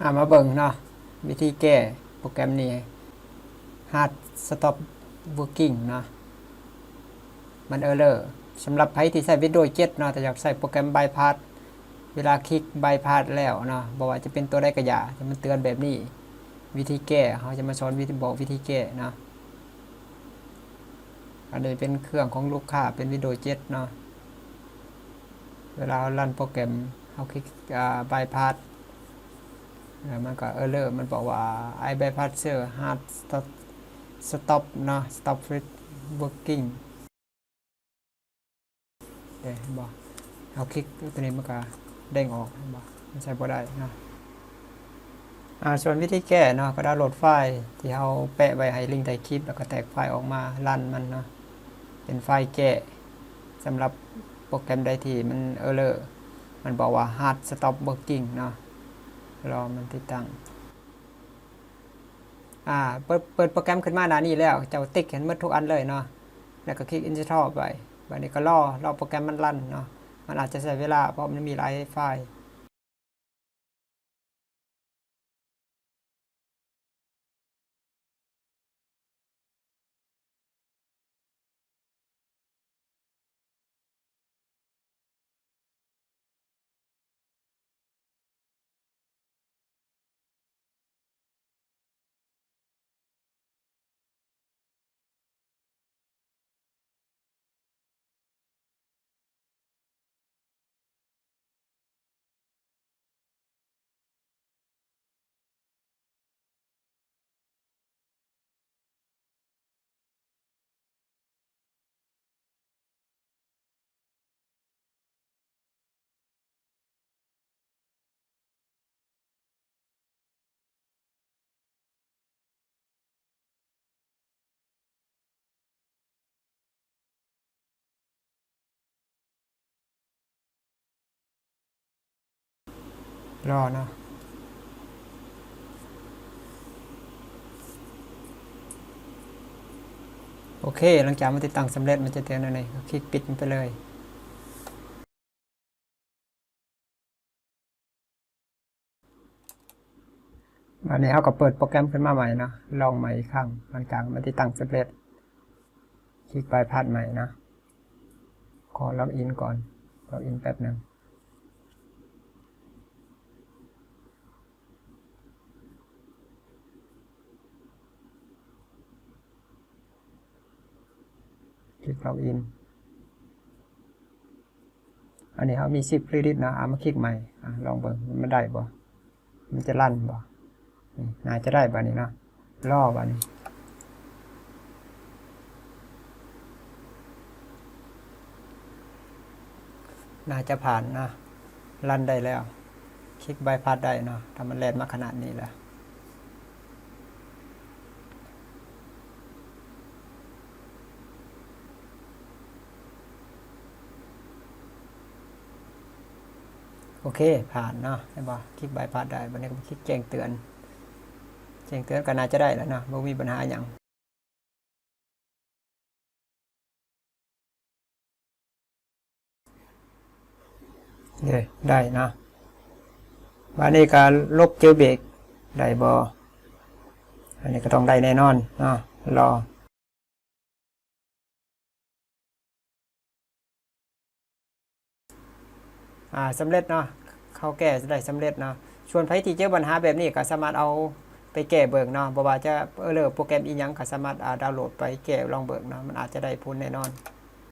อ่ามาเบิ่งเนาะวิธีแก้โปรแกรมนี้ hard stop working เนาะมันเออร์เลอร์สำหรับใครที่ใช้ Windows 7เนาะแต่อยากใช้โปรแกรม bypass เวลาคลิก bypass แล้วเนาะบอกว่าจะเป็นตัวใดก็อย่าจะมันเตือนแบบนี้ วิธีแก้เขาจะมาสอนวิธีบอกวิธีแก้เนาะอันนี้เป็นเครื่องของลูกค้าเป็น Windows 7เนาะเวลาเรารันโปรแกรมเขาคลิกอ่า bypass แล้วมันก็เออเลอร์มันบอกว่า I bypasser hard stop stop นะ stop with working เดี๋ยวเห็นบอกเอาคลิกตัวนี้มันก็เด้งออกเห็นบอกมันใช้บ่ได้นะอ่าส่วนวิธีแก้เนาะก็ดาวน์โหลดไฟล์ ที่เราแปะไว้ให้ลิงก์ใต้คลิป แล้วก็แตกไฟล์ออกมารันมันเนาะเป็นไฟล์แก้สำหรับโปรแกรมใดที่มันเออเลอร์มันบอกว่า hard stop working เนาะ รอมันติดตั้งอ่าเปิดเปิดโปรแกรมขึ้นมาหน้านี้แล้ว เจ้าติ๊กเห็นหมดทุกอันเลยเนาะแล้วก็คลิก install ไปบัดนี้ก็รอรอโปรแกรมมันรันเนาะมันอาจจะใช้เวลาเพราะมันมีหลายไฟล์ รอเนาะโอเค หลังจากมันติดตั้งสำเร็จมันจะเตือนอะไรก็คลิกปิดมันไปเลยอันนี้เขาก็เปิดโปรแกรมขึ้นมาใหม่นะลองใหม่อีกครั้งหลังจากมันติดตั้งสำเร็จ คลิกไปพาดใหม่นะ ขอล็อกอินก่อน ล็อกอินแป๊บหนึ่ง คลิกล็อกอินอันนี้เขามีสิบครดิตนะเอามาคลิกใหม่อลองเบิ่งมันได้บ่ มันจะลั่นบ่น่าจะได้บ่นี้เนาะล่อบ่นี้น่าจะผ่านนะลั่นได้แล้ว คลิกใบพาสได้เนาะถ้ามันแลนมาขนาดนี้แล้ว โอเค ผ่านเนาะใช่ป่ะคลิกบายพาสได้บันนี้ก็คลิกแจ้งเตือน แจ้งเตือนก็น่าจะได้แล้วเนาะไม่มีปัญหาอย่างเด้ได้เนาะวันนี้การลบเจลเบรกได้บออันนี้ก็ต้องได้แน่นอนเนาะรอ อ่าสำเร็จเนาะเขาแก้ได้สำเร็จเนาะชวนไผที่เจอปัญหาแบบนี้ก็สามารถเอาไปแก้เบิกเนาะบ่ว่าจะเออเลอโปรแกรมอีหยังก็สามารถอ่าดาวน์โหลดไปแก้ลองเบิกเนาะมันอาจจะได้ผลแน่นอน